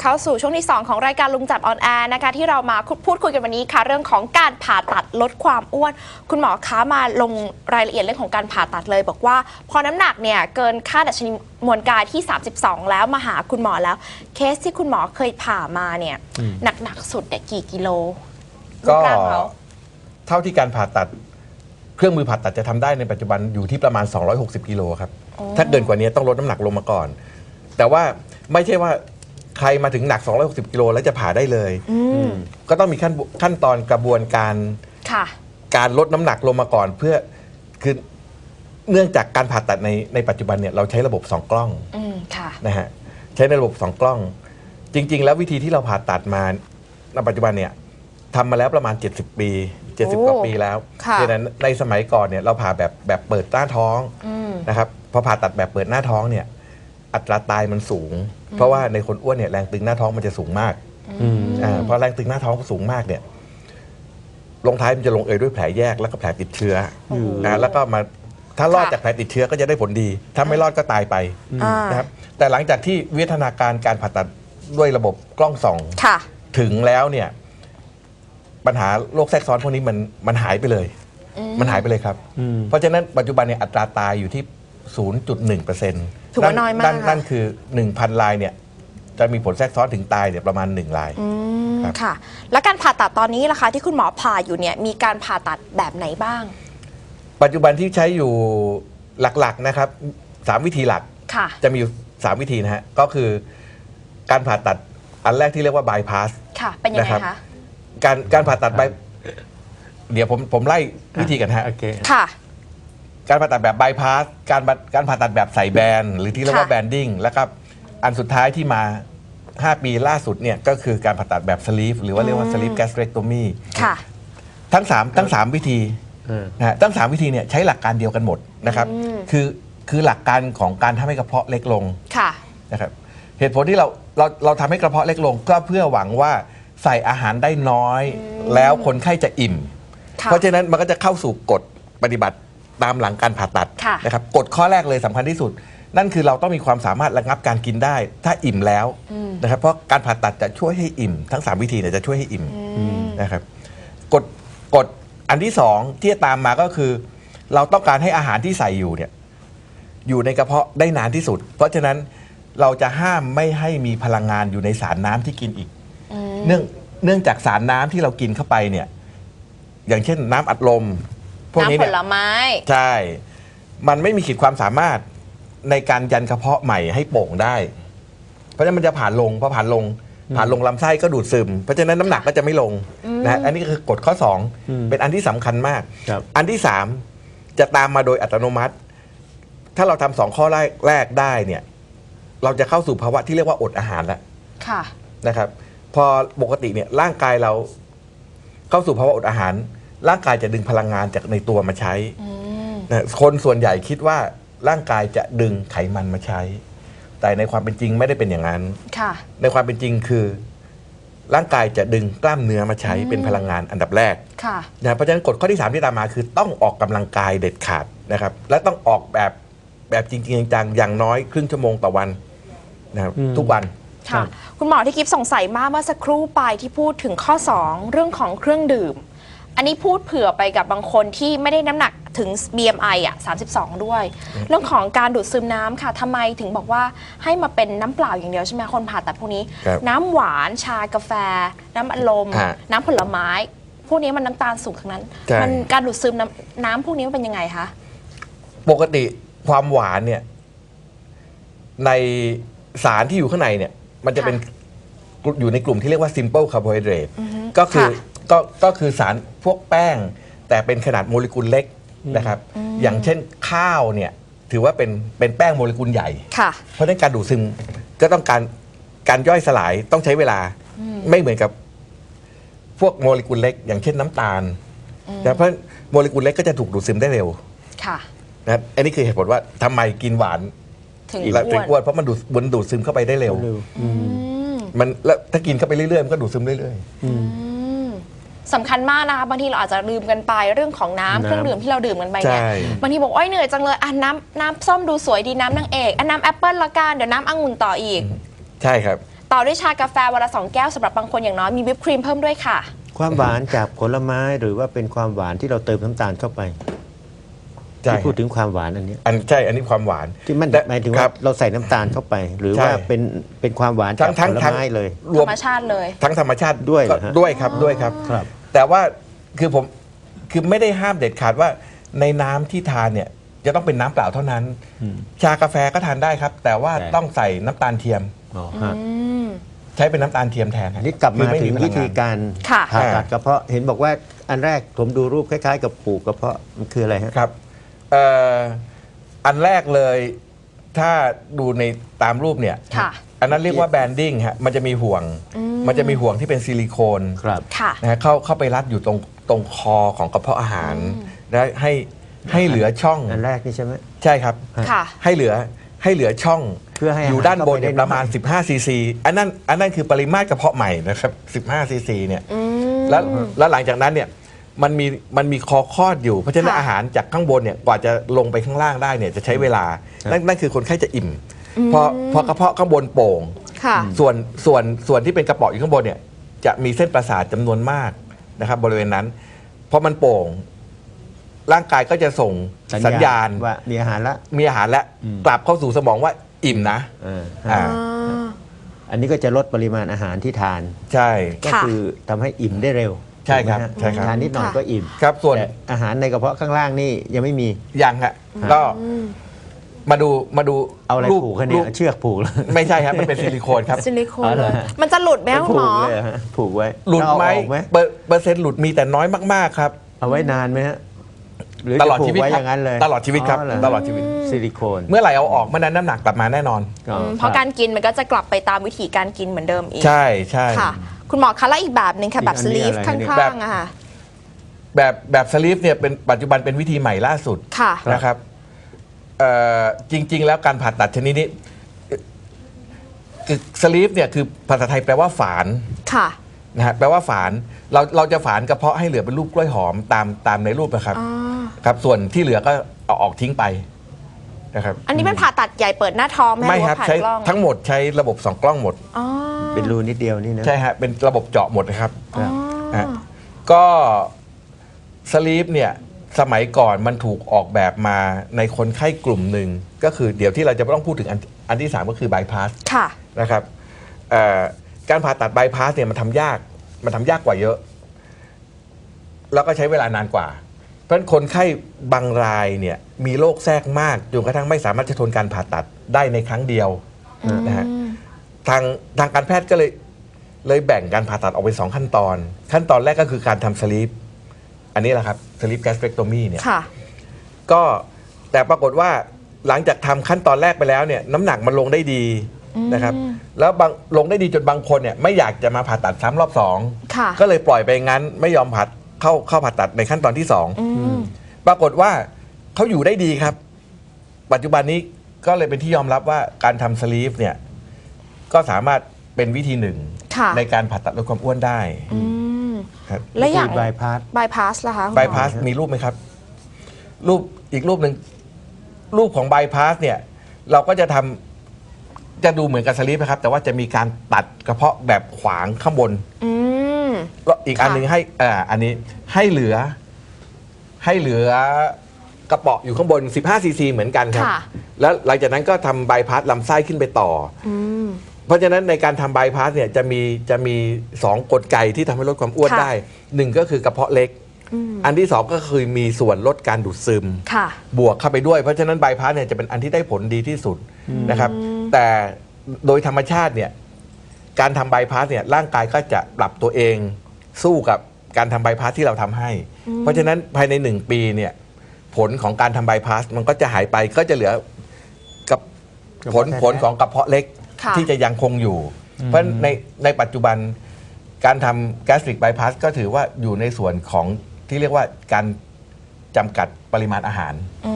เข้าสู่ช่วงที่ 2 ของรายการลุงจับออนแอร์นะคะที่เรามาพูดคุยกันวันนี้ค่ะ เรื่องของการผ่าตัดลดความอ้วน คุณหมอคะมาลงรายละเอียดเรื่องของการผ่าตัดเลย บอกว่า พอน้ำหนักเนี่ยเกินค่าดัชนีมวลกายที่ 32 แล้วมาหาคุณหมอแล้ว เคสที่คุณหมอเคยผ่ามาเนี่ยหนักๆสุดเนี่ยกี่กิโลก็รูปร่างเขาเท่าที่การผ่าตัดเครื่องมือผ่าตัดจะทำได้ในปัจจุบันอยู่ที่ประมาณ 260 กิโลครับ ถ้าเกินกว่านี้ต้องลดน้ำหนักลงมาก่อน แต่ว่าไม่ใช่ว่า ใครมาถึงหนัก 260 กิโลแล้วจะผ่าได้เลยก็ต้องมีขั้นขั้นตอนกระบวนการค่ะ การลดน้ำหนักลงมาก่อน เพื่อคือเนื่องจากการผ่าตัดในในปัจจุบันเนี่ยเราใช้ระบบสองกล้อง อืมค่ะ นะฮะใช้ในระบบสองกล้อง จริง ๆ แล้ววิธีที่เราผ่าตัดมาในปัจจุบันเนี่ยทำมาแล้วประมาณ 70 ปี 70 กว่าปีแล้วค่ะ ดังนั้นในสมัยก่อนเนี่ยเราผ่าแบบแบบเปิดหน้าท้องอืมนะครับพอผ่าตัดแบบเปิดหน้าท้องเนี่ยอัตราตายมันสูง เพราะว่าในคนอ้วนเนี่ยแรงตึงหน้าท้องมันจะสูงมากอ่าพอแรงตึงหน้าท้องสูงมากเนี่ยลงท้ายมันจะลงเอยด้วยแผลแยกแล้วก็แผลติดเชื้ออ่าแล้วก็มาถ้ารอดค่ะจากแผลติดเชื้อก็จะได้ผลดี ถ้าไม่รอดก็ตายไปอ่านะครับแต่หลังจากที่วิวัฒนาการการผ่าตัดด้วยระบบกล้องส่องค่ะถึงแล้วเนี่ยปัญหาโรคแทรกซ้อนพวกนี้มันมันหายไปเลย มันหายไปเลยครับ เพราะฉะนั้นปัจจุบันเนี่ยอัตราตายอยู่ที่ 0.1เปอร์เซ็นต์ถือว่าน้อยมากนั่นค่ะ นั่นคือ 1,000รายเนี่ยจะมีผลแทรกซ้อนถึงตายเนี่ยประมาณ1ราย อืมครับ ค่ะ แล้วการผ่าตัดตอนนี้ล่ะคะที่คุณหมอผ่าอยู่เนี่ยมีการผ่าตัดแบบไหนบ้างปัจจุบันที่ใช้อยู่หลักๆนะครับสามวิธีหลักค่ะ จะมีอยู่สามวิธีนะฮะ ก็คือการผ่าตัดอันแรกที่เรียกว่าบายพาส ค่ะ เป็นยังไงนะครับ คะ การการผ่าตัดใบเดี๋ยวผมผมไล่วิธีกันฮะ โอเค ค่ะ การผ่าตัดแบบบายพาสการผ่าการผ่าตัดแบบใส่แบนหรือที่เรียกว่าค่ะ แบนดิ้งแล้วก็อันสุดท้ายที่มา 5 ปีล่าสุดเนี่ยก็คือการผ่าตัดแบบสลีฟหรือว่าเรียกว่าสลีฟแกสเ r ร c โตมี ค่ะ ทั้ง3ทั้ง3วิธีเออ นะฮะทั้ง3วิธีเนี่ยใช้หลักการเดียวกันหมดนะครับอืม คือคือหลักการของการทำให้กระเพาะเล็กลงค่ะ นะครับเหตุผลที่เราเราเราทำให้กระเพาะเล็กลง ก็เพื่อหวังว่าใส่อาหารได้น้อย แล้วคนไข้จะอิ่ม ค่ะ เพราะฉะนั้นมันก็จะเข้าสู่กฎปฏิบัติ ตามหลังการผ่าตัดค่ะ นะครับกฎข้อแรกเลยสำคัญที่สุด นั่นคือเราต้องมีความสามารถระงับการกินได้ ถ้าอิ่มแล้วนะครับเพราะการผ่าตัดจะช่วยให้อิ่ม ทั้ง 3 วิธีเนี่ยจะช่วยให้อิ่มนะครับกฎกฎอันที่สองที่จะตามมาก็คือ เราต้องการให้อาหารที่ใส่อยู่เนี่ยอยู่ในกระเพาะได้นานที่สุด เพราะฉะนั้นเราจะห้ามไม่ให้มีพลังงานอยู่ในสารน้ำที่กินอีกเนื่องเนื่องจากสารน้ำที่เรากินเข้าไปเนี่ย อย่างเช่นน้ำอัดลม พวกนี้น้ำผเนี่ยลไม้ ใช่ มันไม่มีขีดความสามารถในการยันกระเพาะใหม่ให้โป่งได้ เพราะฉะนั้นมันจะผ่านลงพอผ่านลง ผ่านลงลำไส้ก็ดูดซึม เพราะฉะนั้นน้ำหนักก็จะไม่ลงนะฮะอันนี้ก็คือกฎข้อ2เป็นอันที่สำคัญมาก ครับ อันที่สามจะตามมาโดยอัตโนมัติ ถ้าเราทำสองข้อแรกแรกได้เนี่ย เราจะเข้าสู่ภาวะที่เรียกว่าอดอาหารแล้ว ค่ะ นะครับพอปกติเนี่ยร่างกายเราเข้าสู่ภาวะอดอาหาร ร่างกายจะดึงพลังงานจากในตัวมาใช้นะคนส่วนใหญ่คิดว่าร่างกายจะดึงไขมันมาใช้ แต่ในความเป็นจริงไม่ได้เป็นอย่างนั้นค่ะในความเป็นจริงคือ ร่างกายจะดึงกล้ามเนื้อมาใช้เป็นพลังงานอันดับแรกค่ะนะเพราะฉะนั้นกฎข้อที่ 3 ที่ตามมาคือต้องออกกำลังกายเด็ดขาดนะครับ และต้องออกแบบแบบจริงๆจังๆอย่างน้อยครึ่งชั่วโมงต่อวันนะครับอืมทุกวันค่ะ คุณหมอที่กิฟสงสัยมากเมื่อสักครู่ไปที่พูดถึงข้อ 2 เรื่องของเครื่องดื่ม อันนี้พูดเผื่อไปกับบางคนที่ไม่ได้น้ำหนักถึง BMI อะ 32 ด้วย เรื่องของการดูดซึมน้ำค่ะทำไมถึงบอกว่าให้มาเป็นน้ำเปล่าอย่างเดียวใช่ไหมคนผ่าตัดพวกนี้ ครับน้ำหวานชากาแฟ น้ำอัดลม ฮะน้ำผลไม้ พวกนี้มันน้ำตาลสูงทั้งนั้น ใช่ มันการดูดซึมน้ำน้ำพวกนี้มันเป็นยังไงคะ ปกติความหวานเนี่ย ในสารที่อยู่ข้างในเนี่ย มันจะเป็นอยู่ในกลุ่มที่เรียกว่า simple carbohydrate ก็คือค่ะ ก็ก็คือสารพวกแป้ง แต่เป็นขนาดโมเลกุลเล็กนะครับ อย่างเช่นข้าวเนี่ยถือว่าเป็นเป็นแป้งโมเลกุลใหญ่ ค่ะ เพราะฉะนั้นการดูดซึมก็ต้องการการย่อยสลายต้องใช้เวลาไม่เหมือนกับพวกโมเลกุลเล็ก อย่างเช่นน้ำตาลนะเพราะโมเลกุลเล็กก็จะถูกดูดซึมได้เร็วค่ะนะครับอันนี้คือเหตุผลว่าทำไมกินหวานถึงแล้วถึงอ้อ้ววนนเพราะมันดูดมันดูดซึมเข้าไปได้เร็วเร็วอืมอืม มันแล้วถ้ากินเข้าไปเรื่อยๆ มันก็ดูดซึมเรื่อยอืมอืม สำคัญมากนะคะบางทีเราอาจจะลืมกันไปเรื่องของน้ำน้ำเครื่องดื่มที่เราดื่มกันไปๆเนี่ยใช่ บางทีบอกว่าเหนื่อยจังเลยอะน้ำน้ำส้มดูสวยดีน้ำนางเอกอะน้ำแอปเปิลละกันเดี๋ยวน้ำองุ่นต่ออีก ใช่ครับ ต่อด้วยชากาแฟวันละสองแก้วสำหรับบางคนอย่างน้อยมีวิปครีมเพิ่มด้วยค่ะ ความหวานจากผลไม้หรือว่าเป็นความหวานที่เราเติมน้ำตาลเข้าไปใช่ที่พูดถึงความหวานอันเนี้ยอันใช่อันนี้ความหวานที่มันแต่หมายถึงคว่ารับ เราใส่น้ำตาลเข้าไป หรือใช่ ว่าเป็นเป็นความหวานทั้จากงทั้งผลทั้งไม้เลย รธวรมรมชาติเลย ทั้งธรรมชาติด้วยเหรก็อฮะ ด้วยครับด้วยครับ ครับ แต่ว่าคือผมคือไม่ได้ห้ามเด็ดขาดว่าในน้ำที่ทานเนี่ยจะต้องเป็นน้ำเปล่าเท่านั้นชากาแฟก็ทานได้ครับ แต่ว่าแต่ต้องใส่น้ำตาลเทียม อ๋อฮะ อืม ใช้เป็นน้ำตาลเทียมแทนฮะนี่กลับคืมาอไถึงพลัวิธีงนการค่ะ ผ่าตัดอ่ากระเพาะเห็นบอกว่าอันแรกผมดูรูปคล้ายๆ กับปลูกกระเพาะมันคืออะไรฮะ ครับเอ่ออันแรกเลย ถ้าดูในตามรูปเนี่ย ค่ะ อันนั้นเรียกว่าแบนดิ้งฮะ มันจะมีห่วง มันจะมีห่วงที่เป็นซิลิโคนครับ ค่ะ นะฮะเข้าเข้าไปรัดอยู่ตรงตรงคอของกระเพาะอาหาร และให้ให้เหลือช่อง อันแรกนี่ใช่ไหม ใช่ครับ ค่ะ ให้เหลือให้เหลือช่องเพื่อให้อยู่ด้านบนเนี่ยอาหารเข้าไปได้ประมาณ 15 ซีซี อันนั้นอันนั้นคือปริมาตรกระเพาะใหม่นะครับ 15 ซีซีเนี่ย แล้วแล้วหลังจากนั้นเนี่ย มันมีมันมีคอคลอดอยู่ เพราะฉะนั้นค่ะอาหารจากข้างบนเนี่ยกว่าจะลงไปข้างล่างได้เนี่ยจะใช้เวลา นั่นนั่นคือคนไข้จะอิ่มพอพอกระเพาะข้างบนโป่ง ค่ะ ส่วนส่วนส่วนที่เป็นกระเป๋ออยู่ข้างบนเนี่ยจะมีเส้นประสาทจำนวนมากนะครับบริเวณนั้นพอมันโป่ง ร่างกายก็จะส่งสัญญาณ ว่ามีอาหารละ มีอาหารแล้วกลับเข้าสู่สมองว่าอิ่มนะอ่าอ่า อันนี้ก็จะลดปริมาณอาหารที่ทาน ใช่ ก็ค่ะ คือทำให้อิ่มได้เร็ว ใช่ครับถูกไหมฮะใช่ครับ ทานนิดหน่อยค่ะก็อิ่มครับส่วน แต่อาหารในกระเพาะข้างล่างนี่ยังไม่มี ยังฮะก็มาดูมาดูเอาอะไรรูปผูกคะเนี่รูยปเชือกผูกแล้วไม่ใช่ครับมันเป็นซิลิโคนครับซิลิโคนอ๋อเหรเลอยฮะ มันจะหลุดไหมคะคุณหมอผูกเลยเหรอฮะผูกไว้หลุดแวเอาไหมออกไหมเปอร์เปอร์เซ็นต์หลุดมีแต่น้อยมากๆครับ เอาไว้นานไหมฮะหรือตลอดจะผูกชีวิตไว้คอรับย่างนั้นเลยตลอดชีวิตครับ เหอตลอดชีวิต ซิลิโคนเมื่อไหร่เอาออกเมื่อนั้นน้ำหนักกลับมาแน่นอนอ๋อเพราะการกินมันก็จะกลับไปตามวิธีการกินเหมือนเดิมอีก ใช่ใช่ ค่ะ คุณหมอคะแล้วอีกแบบหนึ่งค่ะแบบอีกอัสนนี้ลีฟอะไรข้เนี่ยางๆอะค่ะ แบบแบบสลีฟเนี่ยเป็นปัจจุบันเป็นวิธีใหม่ล่าสุดค่ะ นะครับเอ่อจริง ๆ แล้วการผ่าตัดชนิดนี้คือสลีฟเนี่ยคือภาษาไทยแปลว่าฝานค่ะนะฮะแปลว่าฝานเราเราจะฝานกระเพาะให้เหลือเป็นรูปกล้วยหอมตามตามในรูปนะครับอ๋อครับ ส่วนที่เหลือก็เอาออกทิ้งไปนะครับ อันนี้เป็นผ่าตัดใหญ่เปิดหน้าท้องไหมไม่หรือครับว่าผ่านใช้กล้องทั้งหมดใช้ระบบสองกล้องหมดอ๋อ เป็นรูนิดเดียวนี่นะใช่ฮะเป็นระบบเจาะหมดนะครับครับฮะก็สลีปเนี่ยสมัยก่อนมันถูกออกแบบมาในคนไข้กลุ่มหนึ่ง ก็คือเดี๋ยวที่เราจะต้องพูดถึงอันอันที่ 3 ก็คือบายพาสค่ะ นะครับเอ่อการผ่าตัดบายพาสเนี่ยมันทำยากมันทำยากกว่าเยอะ แล้วก็ใช้เวลานานกว่า เพราะฉะนั้นคนไข้บางรายเนี่ยมีโรคแทรกมากจนกระทั่งไม่สามารถจะทนการผ่าตัดได้ในครั้งเดียวนะฮะ ทางทางการแพทย์ก็เลยเลยแบ่งการผ่าตัดออกเป็นสองขั้นตอน ขั้นตอนแรกก็คือการทำสลีปอันนี้แหละครับสลีปแกสเ r ร c โตมีเนี่ยค่ะ ก็แต่ปรากฏว่าหลังจากทำขั้นตอนแรกไปแล้วเนี่ยน้ำหนักมันลงได้ดีนะครับแล้วบางลงได้ดีจนบางคนเนี่ยไม่อยากจะมาผ่าตัดซ้ำรอบสองค่ะก็เลยปล่อยไปงั้นไม่ยอมผ่าเข้าเข้าผ่าตัดในขั้นตอนที่สอง อืม ปรากฏว่าเขาอยู่ได้ดีครับ ปัจจุบันนี้ก็เลยเป็นที่ยอมรับว่าการทำสลีฟเนี่ย ก็สามารถเป็นวิธีหนึ่ง ค่ะ ในการผ่าตัดลดความอ้วนได้อืม ครับและอย่าง บายพาส บายพาสล่ะคะคุณหมบาอยพาสมีรูปไหมครับ รูปอีกรูปหนึ่งรูปของบายพาสเนี่ย เราก็จะทำจะดูเหมือนกับสลีฟนะครับ แต่ว่าจะมีการตัดกระเพาะแบบขวางข้างบน อืม แล้วอีกอันหนึ่งให้อ่าอันนี้ให้เหลือ ให้เหลือกระเป๋ออยู่ข้างบน 15ซีซีเหมือนกันครับ ค่ะ แล้วหลังจากนั้นก็ทำบายพาสลำไส้ขึ้นไปต่อออืม เพราะฉะนั้นในการทำบายพาสเนี่ยจะมีจะมีสองกลไกที่ทำให้ลดความอ้วนค่ะได้หนึ่งก็คือกระเพาะเล็กอืมอันที่สองก็คือมีส่วนลดการดูดซึม ค่ะ บวกเข้าไปด้วย เพราะฉะนั้นบายพาสเนี่ยจะเป็นอันที่ได้ผลดีที่สุดนะครับ แต่โดยธรรมชาติเนี่ยการทำบายพาสเนี่ยร่างกายก็จะปรับตัวเอง สู้กับการทำบายพาสที่เราทำให้ เพราะฉะนั้นภายในหนึ่งปีเนี่ยผลของการทำบายพาสมันก็จะหายไปก็จะเหลือกับกระผลเพาะแท้ๆผลของกระเพาะเล็ก ค่ะที่จะยังคงอยู่ เพราะในในปัจจุบันการทำแกสตริกบายพาสก็ถือว่าอยู่ในส่วนของที่เรียกว่าการจำกัดปริมาณอาหาร อืม